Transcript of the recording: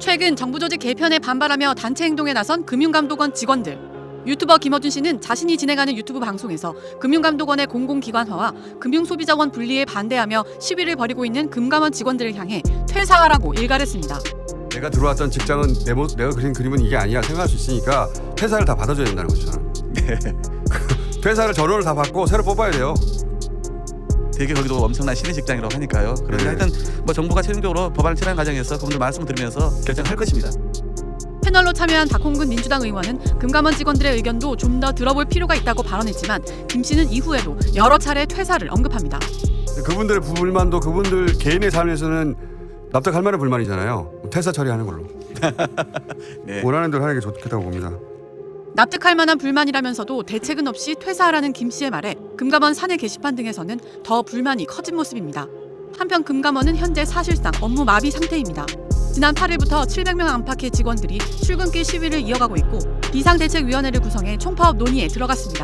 최근 정부 조직 개편에 반발하며 단체 행동에 나선 금융감독원 직원들. 유튜버 김어준 씨는 자신이 진행하는 유튜브 방송에서 금융감독원의 공공기관화와 금융소비자원 분리에 반대하며 시위를 벌이고 있는 금감원 직원들을 향해 퇴사하라고 일갈했습니다. 내가 들어왔던 직장은 내 모, 내가 그린 그림은 이게 아니야 생각할 수 있으니까 퇴사를 다 받아줘야 된다는 거죠 저는. 퇴사를 전원을 다 받고 새로 뽑아야 돼요. 되게 거기도 엄청난 신의 직장이라고 하니까요. 그런데 네. 하여튼 뭐 정부가 최종적으로 법안을 처리하는 과정에서 그분들 말씀을 드리면서 결정할 것입니다. 패널로 참여한 박홍근 민주당 의원은 금감원 직원들의 의견도 좀 더 들어볼 필요가 있다고 발언했지만 김 씨는 이후에도 여러 차례 퇴사를 언급합니다. 그분들의 불만도 그분들 개인의 삶에서는 납득할 만한 불만이잖아요. 퇴사 처리하는 걸로 네. 원하는 대로 하는 게 좋겠다고 봅니다. 납득할 만한 불만이라면서도 대책은 없이 퇴사하라는 김 씨의 말에 금감원 사내 게시판 등에서는 더 불만이 커진 모습입니다. 한편 금감원은 현재 사실상 업무 마비 상태입니다. 지난 8일부터 700명 안팎의 직원들이 출근길 시위를 이어가고 있고 비상대책위원회를 구성해 총파업 논의에 들어갔습니다.